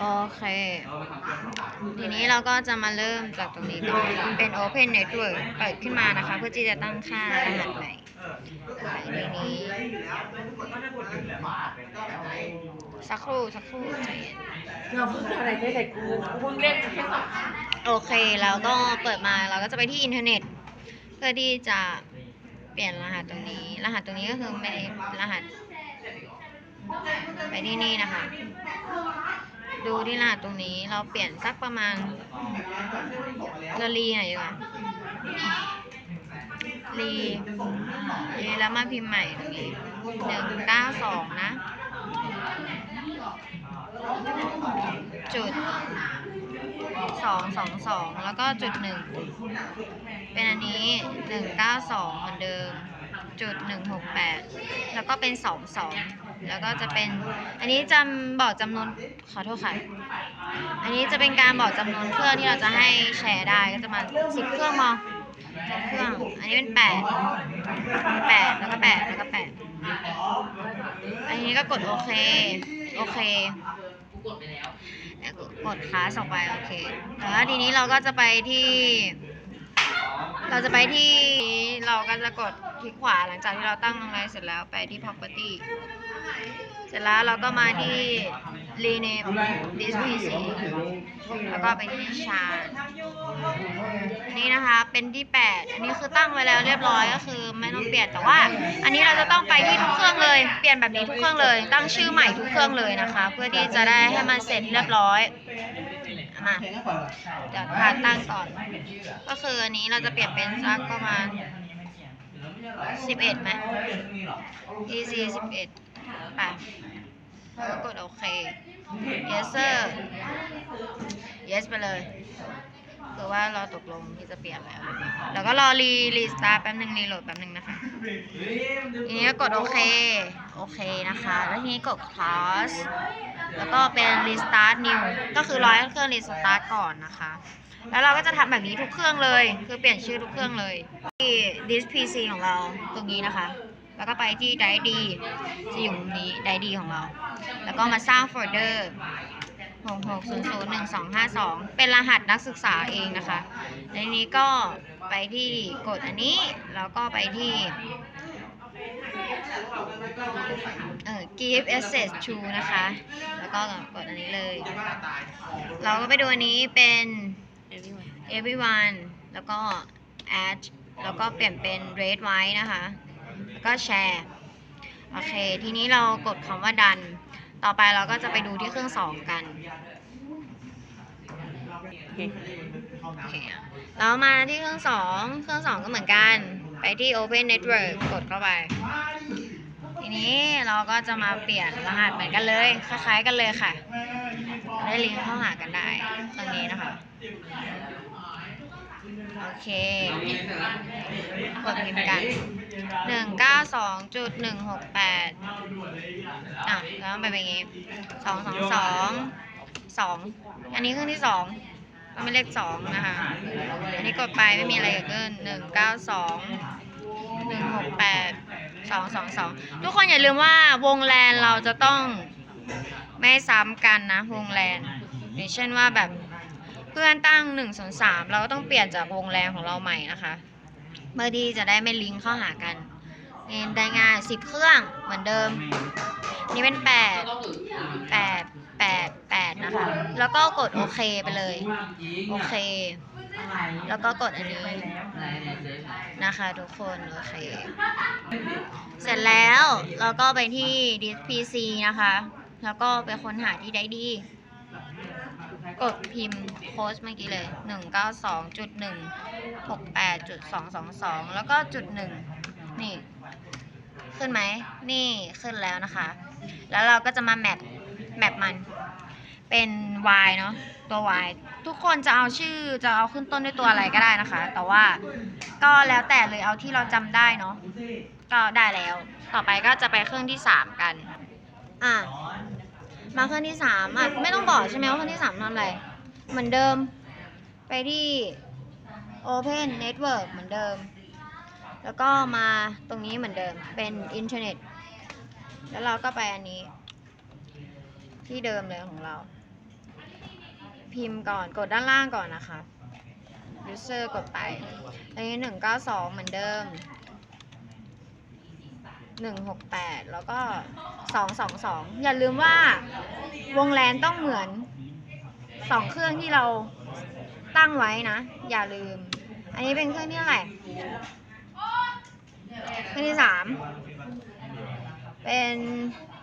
โอเค ทีนี้เราก็จะมาเริ่มจากตรงนี้ก่อน เป็น Open Network เปิดขึ้นมานะคะ เพื่อที่จะตั้งค่ารหัสใหม่ทีนี้ สักครู่ สักครู่ใจเย็นเราเพิ่งอะไรแค่ไหนกูกูเพิ่งเล่นแค่สองโอเค แล้วก็เปิดมาเราก็จะไปที่อินเทอร์เน็ต เพื่อที่จะเปลี่ยนรหัสตรงนี้ รหัสตรงนี้ก็คือไม่รหัส ไปที่นี่นะคะ ดูที่รหัสตรงนี้เราเปลี่ยนสักประมาณเรารีหน่อยดีกว่ารีรีแล้วมาพิมพ์ใหม่ตรงนี้หนึ่งเก้าสองนะ จุดสองสองสองแล้วก็จุดหนึ่งเป็นอันนี้หนึ่งเก้าสองเหมือนเดิม จุดหนึ่งหกแปดแล้วก็เป็นสองสองแล้วก็จะเป็น อันนี้จำบอกจำนวนขอโทษค่ะ อันนี้จะเป็นการบอกจำนวนเครื่องที่เราจะให้แชร์ได้ก็จะมาสิบเครื่องมอสิบเครื่อง อันนี้เป็นแปดแปดแล้วก็แปดแล้วก็แปดอันนี้ก็กดโอเค โอเคกดไปแล้วกดคลาสออกไปโอเคแล้วทีนี้เราก็จะไปที่ เราจะไปที่เราก็จะกด ลิกขวาหลังจากที่เราตั้งตรงไรเสร็จแล้วไปที่ property เสร็จแล้วเราก็มาที่ rename this PC แล้วก็ไปที่ chart นนี้นะคะเป็นที่ 8 อันนี้คือตั้งไว้แล้วเรียบร้อยก็คือไม่ต้องเปลี่ยนแต่ว่า อันนี้เราจะต้องไปที่ทุกเครื่องเลย เปลี่ยนแบบนี้ทุกเครื่องเลย ตั้งชื่อใหม่ทุกเครื่องเลยนะคะ เพื่อที่จะได้ให้มันเสร็จเรียบร้อยมาเดี๋ยวพาตั้งก่อน ก็คืออันนี้เราจะเปลี่ยนเป็นสักประมาณ 11ไหม EC 11ไปแล้วก็กดโอเค yes sir yes ไปเลยคือว่าเราตกลงที่จะเปลี่ยนแล้ว แล้วก็รอรีรีสตาร์แป๊บนึงรีโหลดแป๊บนึงนะคะทีนี้ก็กดโอเค โอเคนะคะ แล้วทีนี้กด class แล้วก็เป็น restart new ก็คือรอให้เครื่อง restart ก่อนนะคะ แล้วเราก็จะทำแบบนี้ทุกเครื่องเลย คือเปลี่ยนชื่อทุกเครื่องเลย ที่ this PC ของเราตรงนี้นะคะ แล้วก็ไปที่ drive D จะอยู่มุมนี้ drive D ของเรา แล้วก็มาสร้างโฟลเดอร์6600152 เป็นรหัสนักศึกษาเองนะคะ ในนี้ก็ไปที่กดอันนี้ แล้วก็ไปที่เอ่อ give access to นะคะ แล้วก็กดอันนี้เลย เราก็ไปดูอันนี้เป็น everyone แล้วก็ add แล้วก็เปลี่ยนเป็น red white นะคะ แล้วก็แชร์ โอเค ทีนี้เรากดคำว่าดัน ต่อไปเราก็จะไปดูที่เครื่องสองกัน โอเคเรามาที่เครื่องสองเครื่องสองก็เหมือนกัน ไปที่ Open Network กดเข้าไป ทีนี้เราก็จะมาเปลี่ยนรหัสเหมือนกันเลย คล้ายๆกันเลยค่ะ ได้ลิงก์เข้าหากันได้ตรงนี้นะคะ โอเคกดพิมพ์กันหนึ่งเก้าสองจุดหนึ่งหกแปดอะแล้วมันเป็นอย่างงี้สองสองสองสองอันนี้เครื่องที่สองก็ไม่เลขสองนะคะ อันนี้กดไปไม่มีอะไรเกิดขึ้นหนึ่งเก้าสองหนึ่งหกแปดสองสองสองทุกคนอย่าลืมว่าวงแลนเราจะต้องไม่ซ้ำกันนะ วงแลนอย่างเช่นว่าแบบ เพื่อนตั้งหนึ่งศูนสามเราก็ต้องเปลี่ยนจากวงแลนของเราใหม่นะคะเมื่อที่จะได้ไม่ลิงก์เข้าหากันเรียนได้ง่ายสิบเครื่องเหมือนเดิม นี่เป็นแปดแปดแปดแปดนะคะ แล้วก็กดโอเคไปเลย โอเค แล้วก็กดอันนี้นะคะทุกคนโอเค เสร็จแล้วเราก็ไปที่ disk PC นะคะ แล้วก็ไปค้นหาที่ได้ดี กดพิมพ์โค้ดเมื่อกี้เลย 192จุด1 68จุด222 แล้วก็จุด1นี่ ขึ้นไหม นี่ขึ้นแล้วนะคะ แล้วเราก็จะมาแมปแมปมัน เป็น y เนาะตัว y ทุกคนจะเอาชื่อจะเอาขึ้นต้นด้วยตัวอะไรก็ได้นะคะ แต่ว่าก็แล้วแต่เลยเอาที่เราจำได้เนาะก็ได้แล้ว ต่อไปก็จะไปเครื่องที่ 3 กัน อะมาเครื่องที่สามอะไม่ต้อง บอกใช่ไหมว่าครื่องที่สามทำอะไร เหมือนเดิม ไปที่ Open Network เหมือนเดิม แล้วก็มาตรงนี้เหมือนเดิม เป็นอินเทอร์เน็ต แล้วเราก็ไปอันนี้ ที่เดิมเลยของเรา พิมพ์ก่อน กดด้านล่างก่อนนะคะ user กดไป อันนี้หนึ่งเก้าสองเหมือนเดิมหนึ่งหกแปดแล้วก็สองสองสองอย่าลืมว่า วงแลนต้องเหมือนสองเครื่องที่เราตั้งไว้นะ อย่าลืม อันนี้เป็นเครื่องที่เท่าไหร่เครื่องที่สามเป็น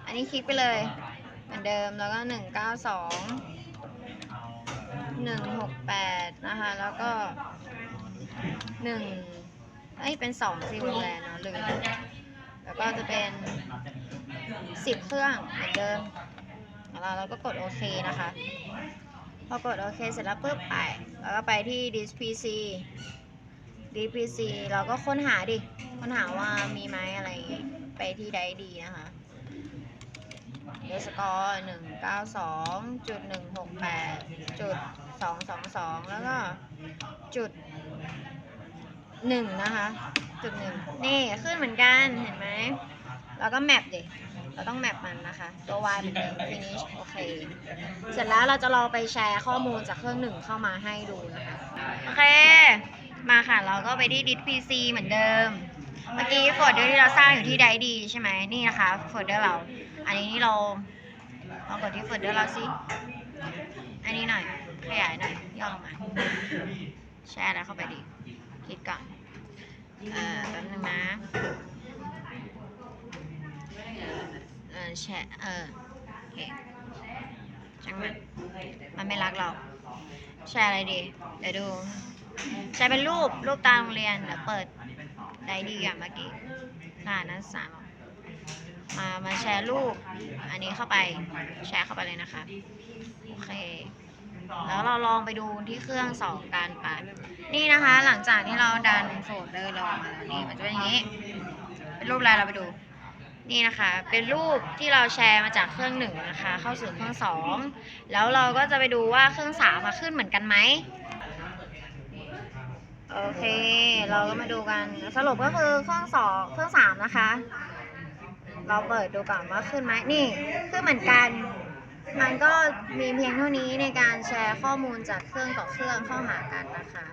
อันนี้คลิกไปเลยเหมือนเดิมแล้วก็หนึ่งเก้าสองหนึ่งหกแปดนะคะ แล้วก็หนึ่งเอ้ยเป็นสองซีวงแลนเนาะลืมแล้วก็จะเป็นสิบเครื่องเหมือนเดิม แล้วเราก็กดโอเคนะคะ พอกดโอเคเสร็จแล้วปุ๊บไป แล้วก็ไปที่ disk pc disk pc เราก็ค้นหาดิ ค้นหาว่ามีไหมอะไรไปที่ใดดีนะคะเดสกอร์หนึ่งเก้าสองจุดหนึ่งหกแปดจุดสองสองสองแล้วก็จุดหนึ่งนะคะ จุดหนึ่งนี่ ขึ้นเหมือนกัน เห็นไหม แล้วก็แมปดิ เราต้องแมปมันนะคะ ตัว y เหมือนเดิม finish โอเค เสร็จแล้วเราจะรอไปแชร์ข้อมูลจากเครื่องหนึ่งเข้ามาให้ดูนะคะ โอเค มาค่ะ เราก็ไปที่ดิสพีซีเหมือนเดิม เมื่อกี้โฟลเดอร์ที่เราสร้างอยู่ที่ไดดีใช่ไหมนี่นะคะโฟลเดอร์เรา อันนี้เราลองกดที่โฟลเดอร์เราสิ อันนี้หน่อย ขยายหน่อย ย่อลงมา แชร์แล้วเข้าไปดิคลิกก่อน เอ่อแป๊บนึงนะ เออแชร์เออโอเคช่างมันมันไม่รักเราแชร์อะไรดี เดี๋ยวดูแชร์เป็นรูปรูปตามโรงเรียนเดี๋ยวเปิดไดดีอะเมื่อกี้ค่ะนักศึกษาเรามามาแชร์รูปอันนี้เข้าไปแชร์เข้าไปเลยนะคะโอเคแล้วเราลองไปดูที่เครื่องสองกันไปนี่นะคะ หลังจากที่เราดันโฟลเดอร์เราออกมาแล้วนี่มันจะเป็นอย่างนี้ เป็นรูปอะไรเราไปดู นี่นะคะ เป็นรูปที่เราแชร์มาจากเครื่องหนึ่งนะคะ เข้าสู่เครื่องสองแล้วเราก็จะไปดูว่าเครื่องสามมาขึ้นเหมือนกันไหมโอเค เราก็มาดูกันสรุปก็คือเครื่องสองเครื่องสามนะคะ เราเปิดดูก่อนว่าขึ้นไหมนี่ขึ้นเหมือนกัน มันก็มีเพียงเท่านี้ในการแชร์ข้อมูลจากเครื่องต่อเครื่องเข้าหากันนะคะ